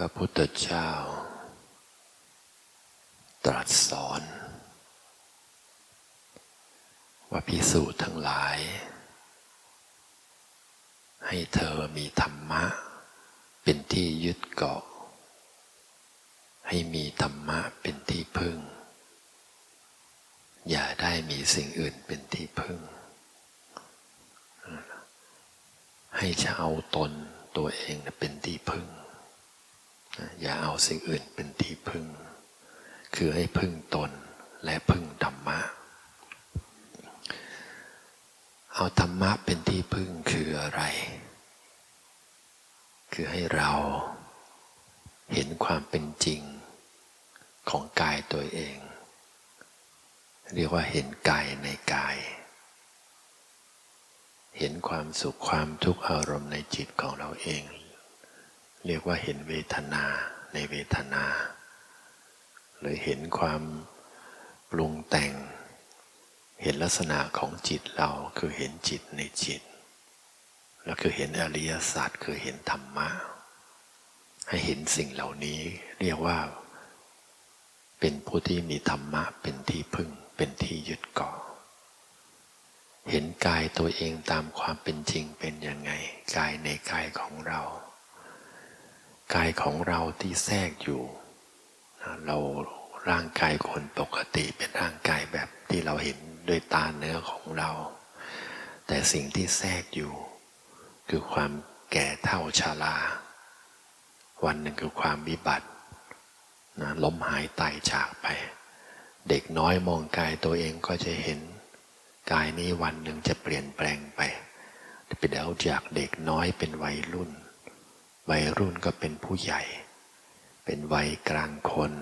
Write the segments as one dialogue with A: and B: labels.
A: พระพุทธเจ้า ตรัสสอน ว่าพิสูจน์ทั้งหลาย ให้เธอมีธรรมะ เป็นที่ยึดเกาะ ให้มีธรรมะเป็นที่พึ่ง อย่าได้มีสิ่งอื่นเป็นที่พึ่ง ให้จะเอาตนตัวเองเป็นที่พึ่ง อย่าเอาสิ่งอื่นเป็นที่พึ่ง คือให้พึ่งตนและพึ่งธรรมะ เอาธรรมะเป็นที่พึ่งคืออะไร คือให้เราเห็นความเป็นจริงของกายตัวเอง เรียกว่าเห็นกายในกาย เห็นความสุขความทุกข์อารมณ์ในจิตของเราเอง เรียกว่าเห็นเวทนาในเวทนา หรือเห็นความปรุงแต่ง เห็นลักษณะของจิตเราคือเห็นจิตในจิต แล้วคือเห็นอริยศาสัจคือเห็นธรรมะ ให้เห็นสิ่งเหล่านี้เรียกว่า เป็นผู้ที่มีธรรมะเป็นที่พึ่งเป็นที่ยึดเกาะเห็นกายตัวเองตามความเป็นจริงเป็นยังไง กายในกายของเรา กายของเราที่แทรกอยู่ เราร่างกายคนปกติเป็นร่างกายแบบที่เราเห็นด้วยตาเนื้อของเรา แต่สิ่งที่แทรกอยู่ คือความแก่เท่าชารา วันหนึ่งคือความวิบัตินะล้มหายตายจากไป เด็กน้อยมองกายตัวเองก็จะเห็น กายนี้วันหนึ่งจะเปลี่ยนแปลงไปไปเดาจากเด็กน้อยเป็นวัยรุ่น วัยรุ่นก็เป็นผู้ใหญ่ เป็นวัยกลางคน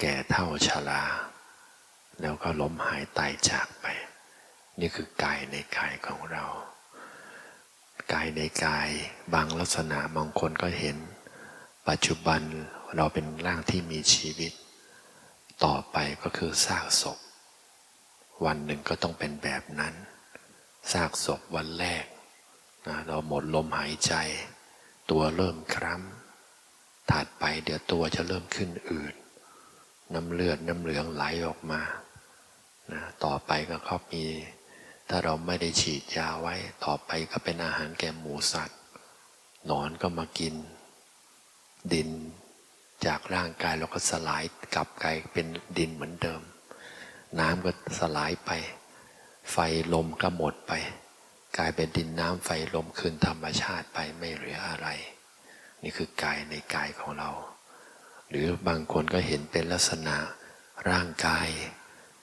A: แก่เท่าชราแล้วก็ล้มหายตายจากไป นี่คือกายในกายของเรา กายในกายบางลักษณะบางคนก็เห็น ปัจจุบันเราเป็นร่างที่มีชีวิต ต่อไปก็คือซากศพ วันหนึ่งก็ต้องเป็นแบบนั้นซากศพวันแรกนะเราหมดลมหายใจ ตัวเริ่มคร้ำถัดไปเดี๋ยวตัวจะเริ่มขึ้นอืดนน้ำเลือดน้ำเหลืองไหลออกมานะต่อไปก็เขามี ถ้าเราไม่ได้ฉีดยาไว้ ต่อไปก็เป็นอาหารแก่หมูสัตว์หนอนก็มากิน ดินจากร่างกายเราก็สลายกลับกลายเป็นดินเหมือนเดิม น้ำก็สลายไป ไฟลมก็หมดไป กลายเป็นดินน้ำไฟลมคืนธรรมชาติไปไม่เหลืออะไร นี่คือกายในกายของเรา หรือบางคนก็เห็นเป็นลักษณะร่างกาย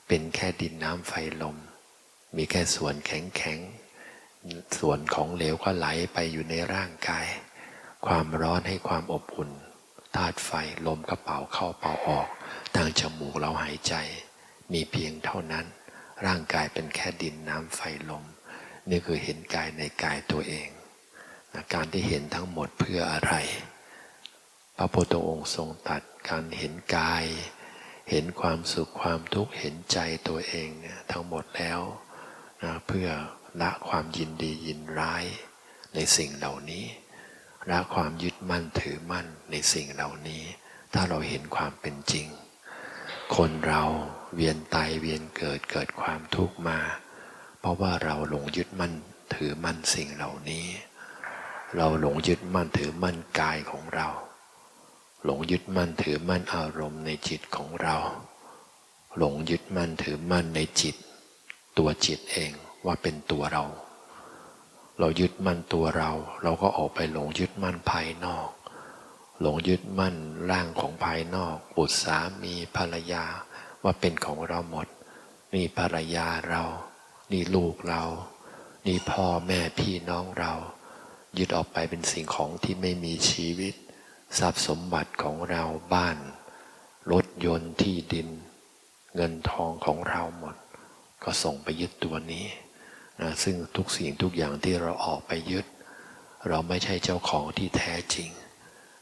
A: เป็นแค่ดินน้ำไฟลม มีแค่ส่วนแข็งแข็งส่วนของเหลวก็ไหลไปอยู่ในร่างกาย ความร้อนให้ความอบอุ่นธาตุไฟลมกระเป๋าเข้าเป่าออก ทางจมูกเราหายใจ มีเพียงเท่านั้น ร่างกายเป็นแค่ดินน้ำไฟลม นี่คือเห็นกายในกายตัวเองนะการที่เห็นทั้งหมดเพื่ออะไร พระพุทธองค์ทรงตัดการเห็นกาย เห็นความสุขความทุกข์เห็นใจตัวเองเนี่ยทั้งหมดแล้วนะเพื่อละความยินดียินร้ายในสิ่งเหล่านี้ละความยึดมั่นถือมั่นในสิ่งเหล่านี้ ถ้าเราเห็นความเป็นจริง คนเราเวียนตายเวียนเกิดเกิดความทุกข์มา เพราะว่าเราหลงยึดมั่นถือมั่นสิ่งเหล่านี้ เราหลงยึดมั่นถือมั่นกายของเรา หลงยึดมั่นถือมั่นอารมณ์ในจิตของเรา หลงยึดมั่นถือมั่นในจิต ตัวจิตเองว่าเป็นตัวเรา เรายึดมั่นตัวเรา เราก็ออกไปหลงยึดมั่นภายนอก หลงยึดมั่นร่างของภายนอก บุตรสามีภรรยาว่าเป็นของเราหมดนี่ภรรยาเรา นี่ลูกเรา นี่พ่อแม่พี่น้องเรา ยึดออกไปเป็นสิ่งของที่ไม่มีชีวิต ทรัพย์สมบัติของเราบ้าน รถยนต์ที่ดิน เงินทองของเราหมด ก็ส่งไปยึดตัวนี้นะซึ่งทุกสิ่งทุกอย่างที่เราออกไปยึด เราไม่ใช่เจ้าของที่แท้จริง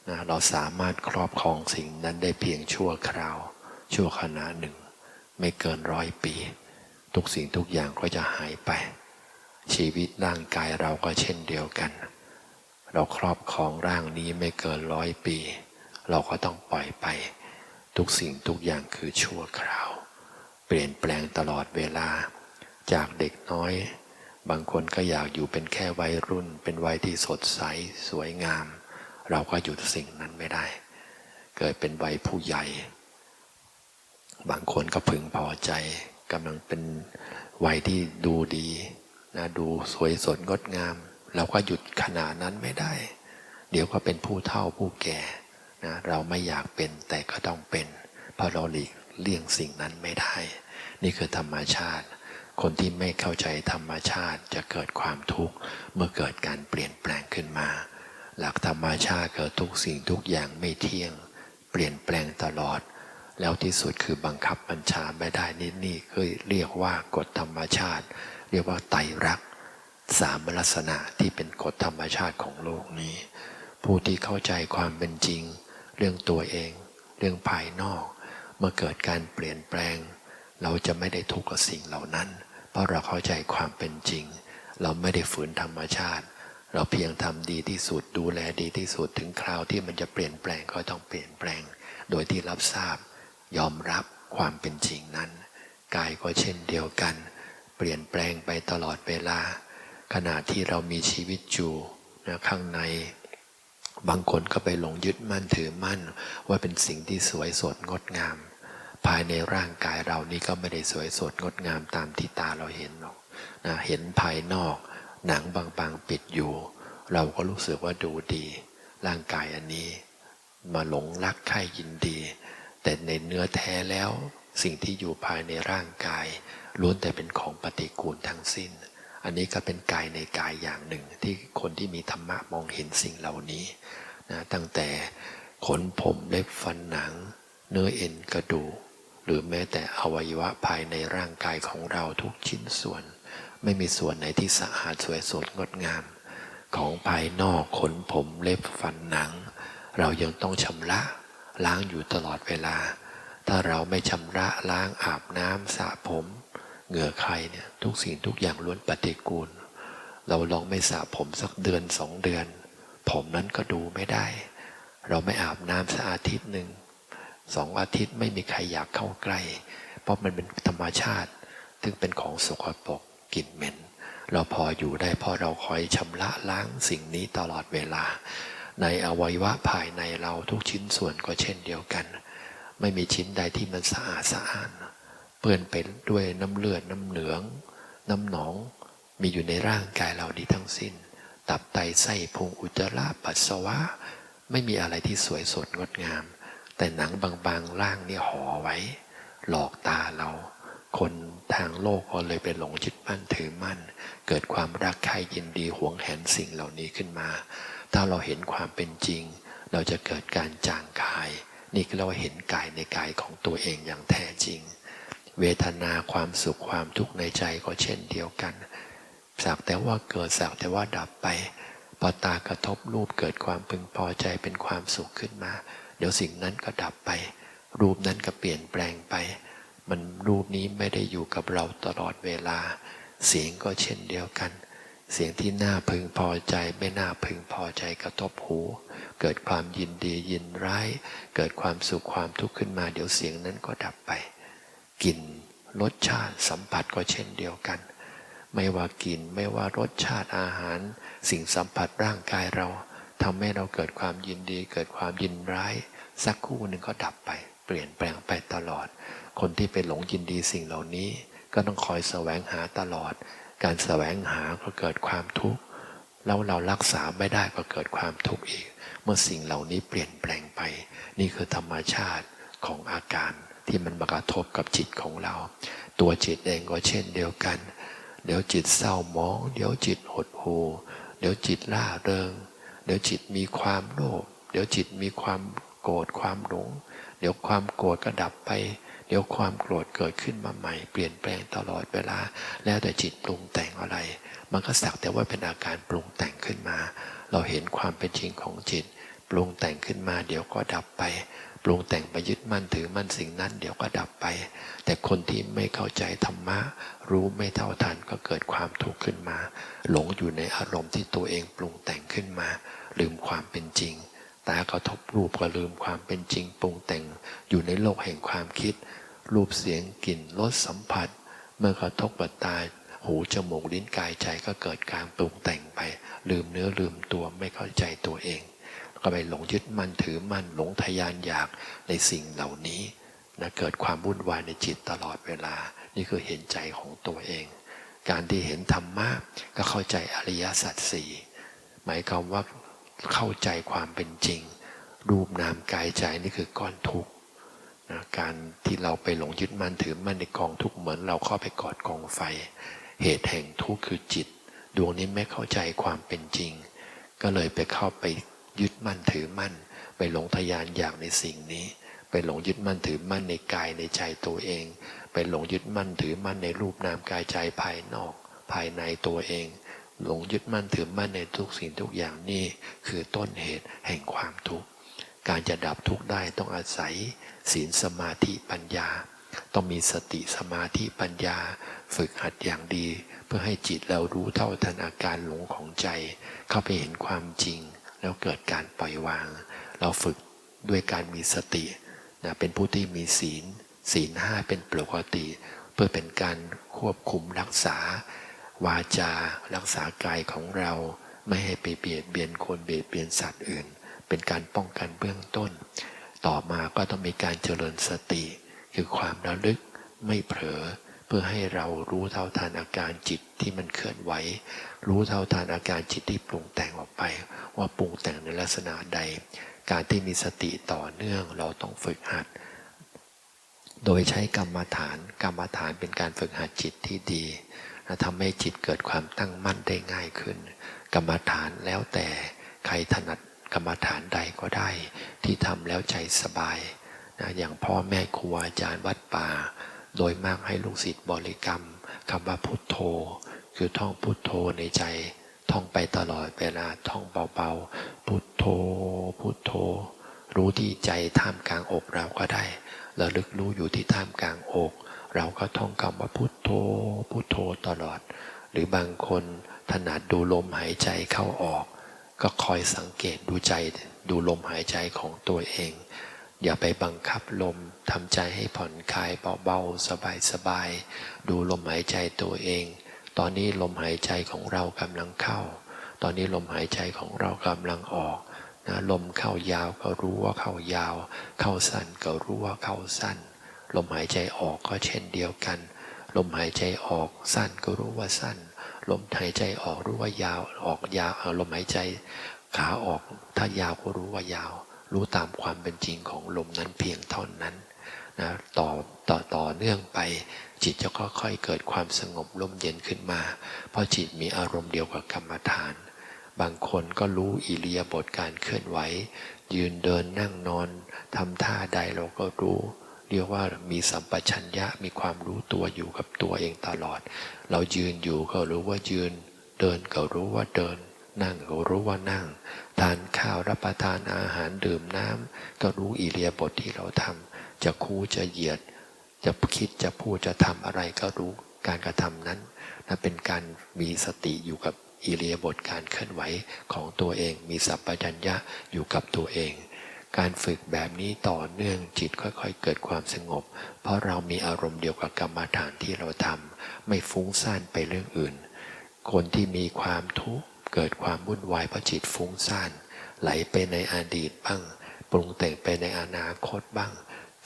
A: นะเราสามารถครอบครองสิ่งนั้นได้เพียงชั่วคราว ชั่วขณะหนึ่ง ไม่เกินร้อยปี ทุกสิ่งทุกอย่างก็จะหายไป ชีวิตร่างกายเราก็เช่นเดียวกัน เราครอบครองร่างนี้ไม่เกินร้อยปี เราก็ต้องปล่อยไป ทุกสิ่งทุกอย่างคือชั่วคราว เปลี่ยนแปลงตลอดเวลา จากเด็กน้อย บางคนก็อยากอยู่เป็นแค่วัยรุ่น เป็นวัยที่สดใสสวยงาม เราก็หยุดสิ่งนั้นไม่ได้ เกิดเป็นวัยผู้ใหญ่ บางคนก็พึงพอใจ กำลังเป็นวัยที่ดูดีนะดูสวยสดงดงาม เราก็หยุดขนาดนั้นไม่ได้ เดี๋ยวก็เป็นผู้เฒ่าผู้แก่นะเราไม่อยากเป็นแต่ก็ต้องเป็น เพราะเราหลีกเลี่ยงสิ่งนั้นไม่ได้ นี่คือธรรมชาติ คนที่ไม่เข้าใจธรรมชาติจะเกิดความทุกข์เมื่อเกิดการเปลี่ยนแปลงขึ้นมา หลักธรรมชาติเกิดทุกสิ่งทุกอย่างไม่เที่ยง เปลี่ยนแปลงตลอด แล้วที่สุดคือบังคับบัญชาไม่ได้นี่นี่คือเรียกว่ากฎธรรมชาติ เรียกว่าไตรักสามลักษณะที่เป็นกฎธรรมชาติของโลกนี้ ผู้ที่เข้าใจความเป็นจริง เรื่องตัวเอง เรื่องภายนอก เมื่อเกิดการเปลี่ยนแปลง เราจะไม่ได้ทุกข์กับสิ่งเหล่านั้น เพราะเราเข้าใจความเป็นจริง เราไม่ได้ฝืนธรรมชาติ เราเพียงทำดีที่สุดดูแลดีที่สุดถึงคราวที่มันจะเปลี่ยนแปลงก็ต้องเปลี่ยนแปลง โดยที่รับทราบ ยอมรับความเป็นจริงนั้น กายก็เช่นเดียวกัน เปลี่ยนแปลงไปตลอดเวลา ขณะที่เรามีชีวิตอยู่นะข้างใน บางคนก็ไปหลงยึดมั่นถือมั่น ว่าเป็นสิ่งที่สวยสดงดงาม ภายในร่างกายเรานี่ก็ไม่ได้สวยสดงดงามตามที่ตาเราเห็นหรอกนะเห็นภายนอก หนังบางๆปิดอยู่ เราก็รู้สึกว่าดูดี ร่างกายอันนี้ มาหลงรักใคร่ยินดี แต่ในเนื้อแท้แล้ว สิ่งที่อยู่ภายในร่างกายล้วนแต่เป็นของปฏิกูลทั้งสิ้น อันนี้ก็เป็นกายในกายอย่างหนึ่งที่คนที่มีธรรมะมองเห็นสิ่งเหล่านี้นะตั้งแต่ขนผมเล็บฟันหนัง เนื้อเอ็นกระดูกหรือแม้แต่อวัยวะภายในร่างกายของเราทุกชิ้นส่วน ไม่มีส่วนไหนที่สะอาดสวยสดงดงาม ของภายนอกขนผมเล็บฟันหนัง เรายังต้องชำระ ล้างอยู่ตลอดเวลา ถ้าเราไม่ชำระล้างอาบน้ำสระผมเหงื่อใครเนี่ยทุกสิ่งทุกอย่างล้วนปฏิกูล เราลองไม่สระผมสักเดือนสองเดือน ผมนั้นก็ดูไม่ได้ เราไม่อาบน้ำสักอาทิตย์หนึ่งสองอาทิตย์ไม่มีใครอยากเข้าใกล้ เพราะมันเป็นธรรมชาติ ซึ่งเป็นของสกปรกกลิ่นเหม็น เราพออยู่ได้เพราะเราคอยชำระล้างสิ่งนี้ตลอดเวลา ในอวัยวะภายในเราทุกชิ้นส่วนก็เช่นเดียวกัน ไม่มีชิ้นใดที่มันสะอาดสะอ้านเปื้อนไปด้วยน้ำเลือดน้ำเหลือง น้ำหนอง มีอยู่ในร่างกายเราดีทั้งสิ้น ตับไตไส้พุงอุจจาระปัสสาวะ ไม่มีอะไรที่สวยสดงดงาม แต่หนังบางๆร่างนี่ห่อไว้ หลอกตาเรา คนทางโลกก็เลยไปหลงยึดมั่นถือมั่น เกิดความรักใคร่ยินดีหวงแหนสิ่งเหล่านี้ขึ้นมา ถ้าเราเห็นความเป็นจริง เราจะเกิดการจางกาย นี่คือเราเห็นกายในกายของตัวเองอย่างแท้จริง เวทนาความสุขความทุกข์ในใจก็เช่นเดียวกันสักแต่ว่าเกิดสักแต่ว่าดับไปพอตากระทบรูปเกิดความพึงพอใจเป็นความสุขขึ้นมา เดี๋ยวสิ่งนั้นก็ดับไป รูปนั้นก็เปลี่ยนแปลงไป มันรูปนี้ไม่ได้อยู่กับเราตลอดเวลา เสียงก็เช่นเดียวกัน เสียงที่น่าพึงพอใจไม่น่าพึงพอใจกระทบหู เกิดความยินดียินร้าย เกิดความสุขความทุกข์ขึ้นมา เดี๋ยวเสียงนั้นก็ดับไปกลิ่นรสชาติสัมผัสก็เช่นเดียวกัน ไม่ว่ากลิ่นไม่ว่ารสชาติอาหาร สิ่งสัมผัสร่างกายเราทำให้เราเกิดความยินดี เกิดความยินร้าย สักคู่หนึ่งก็ดับไป เปลี่ยนแปลงไปตลอด คนที่ไปหลงยินดีสิ่งเหล่านี้ ก็ต้องคอยแสวงหาตลอด การแสวงหาก็เกิดความทุกข์แล้วเรารักษาไม่ได้ก็เกิดความทุกข์อีก เมื่อสิ่งเหล่านี้เปลี่ยนแปลงไป นี่คือธรรมชาติของอาการที่มันมากระทบกับจิตของเรา ตัวจิตเองก็เช่นเดียวกัน เดี๋ยวจิตเศร้าหมอง เดี๋ยวจิตหดหู่เดี๋ยวจิตล่าเริง เดี๋ยวจิตมีความโลภเดี๋ยวจิตมีความโกรธความหลงเดี๋ยวความโกรธก็ดับไป เดี๋ยวความโกรธเกิดขึ้นมาใหม่เปลี่ยนแปลงตลอดเวลา แล้วแต่จิตปรุงแต่งอะไร มันก็สักแต่ว่าเป็นอาการปรุงแต่งขึ้นมา เราเห็นความเป็นจริงของจิต ปรุงแต่งขึ้นมา เดี๋ยวก็ดับไป ปรุงแต่งไปยึดมั่นถือมั่นสิ่งนั้น เดี๋ยวก็ดับไป แต่คนที่ไม่เข้าใจธรรมะ รู้ไม่เท่าทันก็เกิดความทุกข์ขึ้นมา หลงอยู่ในอารมณ์ที่ตัวเองปรุงแต่งขึ้นมา ลืมความเป็นจริงตากระทบรูปก็ลืมความเป็นจริงปรุงแต่งอยู่ในโลกแห่งความคิด รูปเสียงกลิ่นรสสัมผัส เมื่อกระทบกับตา หูจมูกลิ้นกายใจก็เกิดการปรุงแต่งไป ลืมเนื้อลืมตัวไม่เข้าใจตัวเอง ก็ไปหลงยึดมั่นถือมั่นหลงทะยานอยากในสิ่งเหล่านี้นะเกิดความวุ่นวายในจิตตลอดเวลา นี่คือเห็นใจของตัวเอง การที่เห็นธรรมะก็เข้าใจอริยสัจสี่หมายความว่าเข้าใจความเป็นจริง รูปนามกายใจนี่คือก้อนทุกข์ นะการที่เราไปหลงยึดมั่นถือมั่นในกองทุกข์เหมือนเราเข้าไปกอดกองไฟ เหตุแห่งทุกข์คือจิต ดวงนี้ไม่เข้าใจความเป็นจริง ก็เลยไปเข้าไปยึดมั่นถือมั่น ไปหลงทะยานอยากในสิ่งนี้ ไปหลงยึดมั่นถือมั่นในกายในใจตัวเอง ไปหลงยึดมั่นถือมั่นในรูปนามกายใจภายนอก ภายในตัวเอง หลงยึดมั่นถือมั่นในทุกสิ่งทุกอย่างนี่คือต้นเหตุแห่งความทุกข์ การจะดับทุกข์ได้ต้องอาศัยศีลสมาธิปัญญา ต้องมีสติสมาธิปัญญา ฝึกหัดอย่างดี เพื่อให้จิตเรารู้เท่าทันอาการหลงของใจ เข้าไปเห็นความจริง แล้วเกิดการปล่อยวาง เราฝึกด้วยการมีสตินะเป็นผู้ที่มีศีล ศีลห้าเป็นปกติ เพื่อเป็นการควบคุมรักษา วาจา รักษากายของเรา ไม่ให้ไปเบียดเบียนคนเบียดเบียนสัตว์อื่น เป็นการป้องกันเบื้องต้น ต่อมาก็ต้องมีการเจริญสติ คือความระลึกไม่เผลอเพื่อให้เรารู้เท่าทานอาการจิตที่มันเคลื่อนไหว รู้เท่าทานอาการจิตที่ปรุงแต่งออกไป ว่าปรุงแต่งในลักษณะใด การที่มีสติต่อเนื่องเราต้องฝึกหัด โดยใช้กรรมฐาน กรรมฐานเป็นการฝึกหัดจิตที่ดีทำให้จิตเกิดความตั้งมั่นได้ง่ายขึ้น กรรมฐานแล้วแต่ใครถนัด กรรมฐานใดก็ได้ ที่ทำแล้วใจสบายนะอย่างพ่อแม่ครูอาจารย์วัดป่า โดยมากให้ลูกศิษย์บริกรรมคำว่าพุทโธ คือท่องพุทโธในใจ ท่องไปตลอดเวลาท่องเบาๆ พุทโธ พุทโธ รู้ที่ใจท่ามกลางอกเราก็ได้ระลึกรู้อยู่ที่ท่ามกลางอก เราก็ท่องคำว่าพุทโธ พุทโธตลอด หรือบางคนถนัดดูลมหายใจเข้าออก ก็คอยสังเกตดูใจดูลมหายใจของตัวเอง อย่าไปบังคับลมทำใจให้ผ่อนคลายเบาๆสบายๆดูลมหายใจตัวเอง ตอนนี้ลมหายใจของเรากำลังเข้า ตอนนี้ลมหายใจของเรากำลังออกนะลมเข้ายาวก็รู้ว่าเข้ายาว เข้าสั้นก็รู้ว่าเข้าสั้น ลมหายใจออกก็เช่นเดียวกัน ลมหายใจออกสั้นก็รู้ว่าสั้น ลมหายใจออกรู้ว่ายาวออกยาวลมหายใจขาออก ถ้ายาวก็รู้ว่ายาว รู้ตามความเป็นจริงของลมนั้นเพียงเท่านั้นนะต่อต่อต่อเนื่องไปจิตจะค่อยๆเกิดความสงบร่มเย็นขึ้นมา เพราะจิตมีอารมณ์เดียวกับกรรมฐาน บางคนก็รู้อิเลียบทการเคลื่อนไหว ยืนเดินนั่งนอนทำท่าใดเราก็รู้ เรียกว่ามีสัมปชัญญะมีความรู้ตัวอยู่กับตัวเองตลอด เรายืนอยู่ก็รู้ว่ายืน เดินก็รู้ว่าเดิน นั่งก็รู้ว่านั่ง ทานข้าวรับประทานอาหารดื่มน้ำก็รู้อิเลียบทที่เราทำจะคู่จะเหยียด จะคิดจะพูดจะทำอะไรก็รู้การกระทำนั้นนะเป็นการมีสติอยู่กับอิเลียบทการเคลื่อนไหวของตัวเอง มีสัพพัญญะอยู่กับตัวเอง การฝึกแบบนี้ต่อเนื่องจิตค่อยๆ เกิดความสงบ เพราะเรามีอารมณ์เดียวกับกรรมฐานที่เราทำไม่ฟุ้งซ่านไปเรื่องอื่น คนที่มีความทุกข์เกิดความวุ่นวายเพราะจิตฟุ้งซ่านไหลไปในอดีตบ้าง ปรุงแต่งไปในอนาคตบ้าง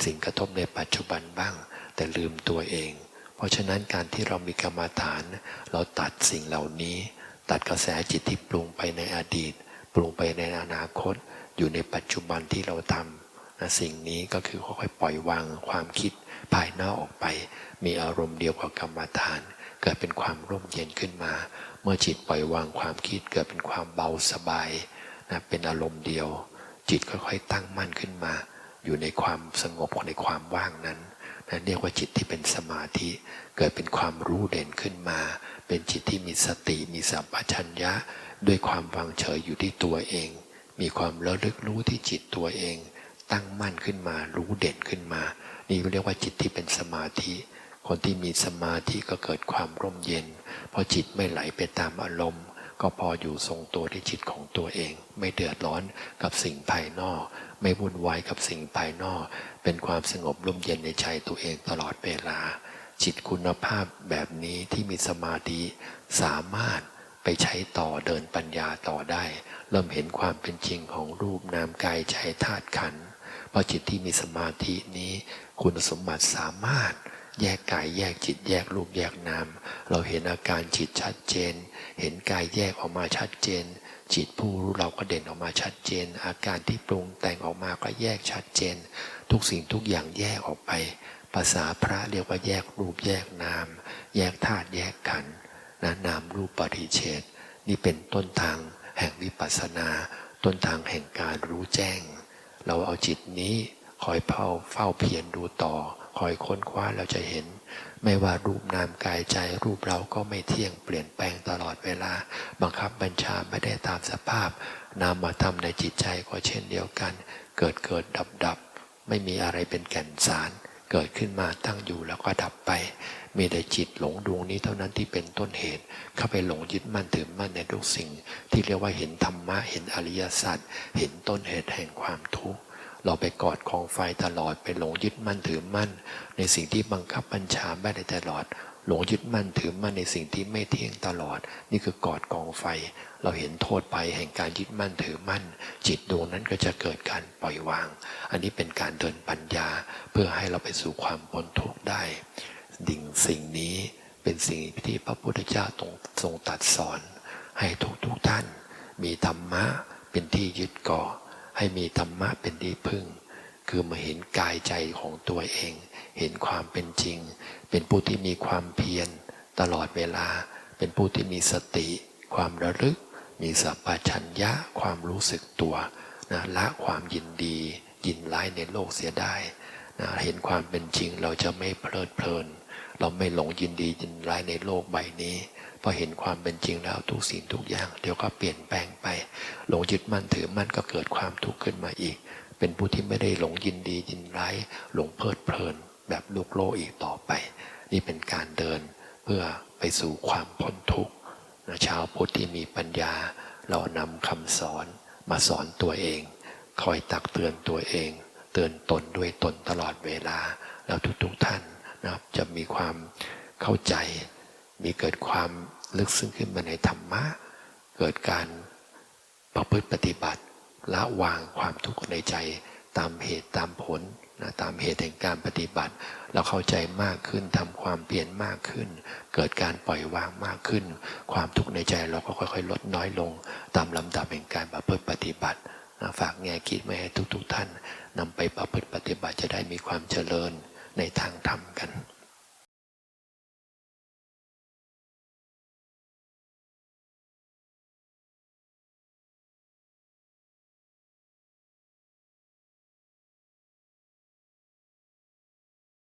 A: สิ่งกระทบในปัจจุบันบ้าง แต่ลืมตัวเอง เพราะฉะนั้นการที่เรามีกรรมฐาน เราตัดสิ่งเหล่านี้ ตัดกระแสจิตที่ปรุงไปในอดีต ปรุงไปในอนาคต อยู่ในปัจจุบันที่เราทำนะสิ่งนี้ก็คือค่อยๆปล่อยวางความคิดภายนอกออกไป มีอารมณ์เดียวกับกรรมฐาน เกิดเป็นความร่มเย็นขึ้นมา เมื่อจิตปล่อยวางความคิดเกิดเป็นความเบาสบายนะเป็นอารมณ์เดียว จิตค่อยๆ ตั้งมั่นขึ้นมา อยู่ในความสงบในความว่างนั้นนะเรียกว่าจิตที่เป็นสมาธิ เกิดเป็นความรู้เด่นขึ้นมา เป็นจิตที่มีสติมีสัมปชัญญะ ด้วยความวางเฉยอยู่ที่ตัวเอง มีความระลึกรู้ที่จิตตัวเอง ตั้งมั่นขึ้นมา รู้เด่นขึ้นมา นี่เรียกว่าจิตที่เป็นสมาธิ คนที่มีสมาธิก็เกิดความร่มเย็น เพราะจิตไม่ไหลไปตามอารมณ์ ก็พออยู่ทรงตัวที่จิตของตัวเอง ไม่เดือดร้อนกับสิ่งภายนอก ไม่วุ่นวายกับสิ่งภายนอก เป็นความสงบร่มเย็นในใจตัวเองตลอดเวลา จิตคุณภาพแบบนี้ที่มีสมาธิสามารถ ไปใช้ต่อเดินปัญญาต่อได้ เริ่มเห็นความเป็นจริงของรูปนามกายใจธาตุขันธ์เพราะจิตที่มีสมาธินี้ คุณสมบัติสามารถ แยกกายแยกจิตแยกรูปแยกนาม เราเห็นอาการจิตชัดเจน เห็นกายแยกออกมาชัดเจน จิตผู้รู้เราก็เด่นออกมาชัดเจน อาการที่ปรุงแต่งออกมาก็แยกชัดเจน ทุกสิ่งทุกอย่างแยกออกไป ภาษาพระเรียกว่าแยกรูปแยกนาม แยกธาตุแยกขันธ์ นะนามรูปปฏิเฉดนี่เป็นต้นทางแห่งวิปัสสนา ต้นทางแห่งการรู้แจ้ง เราเอาจิตนี้คอยเฝ้าเฝ้าเพียรดูต่อ คอยค้นคว้าเราจะเห็น ไม่ว่ารูปนามกายใจรูปเราก็ไม่เที่ยงเปลี่ยนแปลงตลอดเวลา บังคับบัญชาไม่ได้ตามสภาพ นามธรรมในจิตใจก็เช่นเดียวกัน เกิดเกิดดับดับไม่มีอะไรเป็นแก่นสาร เกิดขึ้นมาตั้งอยู่แล้วก็ดับไป มีแต่จิตหลงดวงนี้เท่านั้นที่เป็นต้นเหตุ เข้าไปหลงยึดมั่นถือมั่นในทุกสิ่ง ที่เรียกว่าเห็นธรรมะเห็นอริยสัจเห็นต้นเหตุแห่งความทุกข์เราไปกอดกองไฟตลอดไปหลงยึดมั่นถือมั่น ในสิ่งที่บังคับบัญชาไม่ได้ตลอด หลงยึดมั่นถือมั่นในสิ่งที่ไม่เที่ยงตลอด นี่คือกอดกองไฟ เราเห็นโทษไปแห่งการยึดมั่นถือมั่น จิตดวงนั้นก็จะเกิดการปล่อยวาง อันนี้เป็นการเดินปัญญา เพื่อให้เราไปสู่ความพ้นทุกข์ได้ ดิ่งสิ่งนี้เป็นสิ่งที่พระพุทธเจ้าทรงทรงตรัดสอน ให้ทุกทุกท่าน มีธรรมะเป็นที่ยึดเกาะให้มีธรรมะเป็นที่พึ่ง คือมาเห็นกายใจของตัวเอง เห็นความเป็นจริง เป็นผู้ที่มีความเพียรตลอดเวลา เป็นผู้ที่มีสติ ความระลึก มีสัพพัญญะความรู้สึกตัวนะละความยินดี ยินร้ายในโลกเสียได้นะเห็นความเป็นจริงเราจะไม่เพลิดเพลิน เราไม่หลงยินดียินร้ายในโลกใบนี้พอเห็นความเป็นจริงแล้วทุกสิ่งทุกอย่าง เดี๋ยวก็เปลี่ยนแปลงไป หลงยึดมั่นถือมั่นก็เกิดความทุกข์ขึ้นมาอีก เป็นผู้ที่ไม่ได้หลงยินดียินร้ายหลงเพลิดเพลิน แบบลูกโลกอีกต่อไป นี่เป็นการเดินเพื่อไปสู่ความพ้นทุกข์นะชาวพุทธที่มีปัญญา เรานำคำสอนมาสอนตัวเอง คอยตักเตือนตัวเอง เตือนตนด้วยตนตลอดเวลา แล้วทุกๆท่านนะครับจะมีความเข้าใจ มีเกิดความลึกซึ้งขึ้นมาในธรรมะ เกิดการประพฤติปฏิบัติ ละวางความทุกข์ในใจตามเหตุตามผลนะตามเหตุแห่งการปฏิบัติ เราเข้าใจมากขึ้นทำความเปลี่ยนมากขึ้น เกิดการปล่อยวางมากขึ้น ความทุกข์ในใจเราก็ค่อยๆ ลดน้อยลง ตามลำดับแห่งการประพฤติปฏิบัตินะฝากแง่คิดไม่ให้ทุกๆท่านนำไปประพฤติปฏิบัติจะได้มีความเจริญในทางธรรมกัน